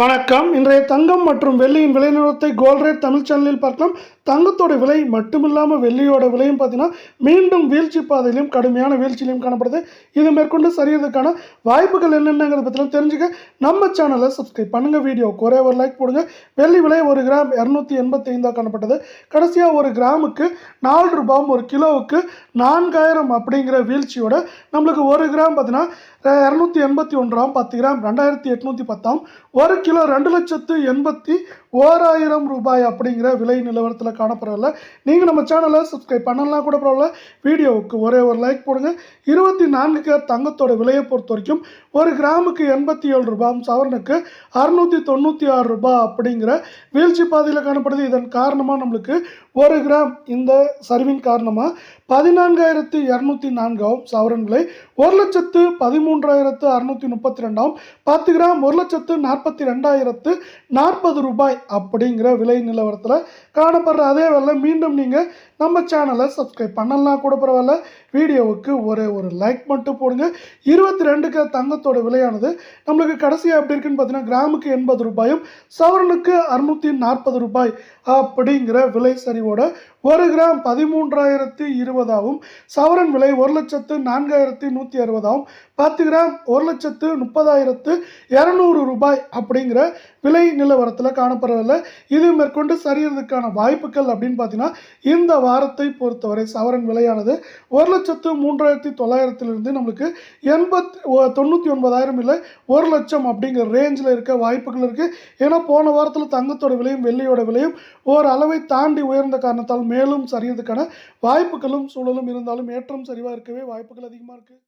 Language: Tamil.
வணக்கம். இன்றைய தங்கம் மற்றும் வெள்ளியின் விலை நிறுவனத்தை கோல்ரேட் தமிழ் சேனலில் பார்க்கலாம் தங்கத்தோட விலை மட்டுமில்லாமல் வெள்ளியோட விலையும் பார்த்தீங்கன்னா மீண்டும் வீழ்ச்சி பாதையிலும் கடுமையான வீழ்ச்சியிலும் காணப்படுது. இது மேற்கொண்டு சரியறதுக்கான வாய்ப்புகள் என்னென்னங்கிறத பற்றிலாம் தெரிஞ்சுக்க நம்ம சேனலை சப்ஸ்கிரைப் பண்ணுங்கள் வீடியோ ஒரே ஒரு லைக் போடுங்க. வெள்ளி விலை ஒரு கிராம் இரநூத்தி எண்பத்தி ஐந்தாக காணப்பட்டது. கடைசியாக ஒரு கிராமுக்கு நாலு ரூபாயும் ஒரு கிலோவுக்கு நான்காயிரம் அப்படிங்கிற வீழ்ச்சியோட நம்மளுக்கு ஒரு கிராம் பார்த்தீங்கன்னா இரநூத்தி எண்பத்தி ஒன்றாம் பத்து கிராம் ரெண்டாயிரத்தி எட்நூற்றி பத்தாம் ஒரு கிலோ ரெண்டு லட்சத்து எண்பத்தி ஓராயிரம் ரூபாய் அப்படிங்கிற விலை நிலவரத்தில் காணப்படவில்லை நீங்கள் நம்ம சேனலை சப்ஸ்கிரைப் பண்ணலாம் கூட பரவாயில்ல. வீடியோவுக்கு ஒரே ஒரு லைக் போடுங்க. இருபத்தி நான்கு கேர் தங்கத்தோட விலையை பொறுத்த வரைக்கும் ஒரு கிராமுக்கு எண்பத்தி ஏழு ரூபாய் சவரனுக்கு அறுநூற்றி தொண்ணூற்றி ஆறு ரூபாய் அப்படிங்கிற வீழ்ச்சி பாதையில் காணப்படுது. இதன் காரணமாக நம்மளுக்கு ஒரு கிராம் இந்த சரிவின் காரணமாக பதினான்காயிரத்து இரநூத்தி நான்காவும் சவரன் விலை ஒரு லட்சத்து பதிமூன்றாயிரத்து அறுநூற்றி முப்பத்தி ரெண்டாவும் பத்து கிராம் ஒரு லட்சத்து நாற்பத்தி ரெண்டாயிரத்து நாற்பது ரூபாய் அப்படிங்கிற விலை நிலவரத்தில் காணப்படுற அதே வேலை மீண்டும் நீங்கள் நம்ம சேனலை சப்ஸ்கிரைப் பண்ணலாம் கூட பரவாயில்ல. வீடியோவுக்கு ஒரே ஒரு லைக் மட்டும் போடுங்க. இருபத்தி ரெண்டுக்கு தங்கத்தோட விலையானது நம்மளுக்கு கடைசியாக எப்படி இருக்குன்னு பார்த்தீங்கன்னா கிராமுக்கு எண்பது ரூபாயும் சவரனுக்கு அறுநூற்றி நாற்பது ரூபாய் அப்படிங்கிற விலை சரிவோட ஒரு கிராம் பதிமூன்றாயிரத்தி இருபதாகவும் சவரன் விலை ஒரு லட்சத்து நான்காயிரத்தி நூற்றி அறுபதாகவும் பத்து கிராம் ஒரு லட்சத்து முப்பதாயிரத்து இரநூறு ரூபாய் அப்படி அப்படிங்கிற விலை நிலவரத்தில் காணப்படவில்லை. இது மேற்கொண்டு சரியறதுக்கான வாய்ப்புகள் அப்படின்னு பார்த்தீங்கன்னா இந்த வாரத்தை பொறுத்தவரை சவரன் விலையானது ஒரு லட்சத்து மூன்றாயிரத்தி தொள்ளாயிரத்திலிருந்து நம்மளுக்கு எண்பத் தொண்ணூற்றி ஒன்பதாயிரம் இல்லை ஒரு லட்சம் அப்படிங்கிற ரேஞ்சில் இருக்க வாய்ப்புகள் இருக்குது ஏன்னா போன வாரத்தில் தங்கத்தோட விலையும் வெள்ளியோட விலையும் ஓரளவை அளவை தாண்டி உயர்ந்த காரணத்தால் மேலும் சரியறதுக்கான வாய்ப்புகளும் சூழலும் இருந்தாலும் ஏற்றம் சரிவாக இருக்கவே வாய்ப்புகள் அதிகமாக இருக்குது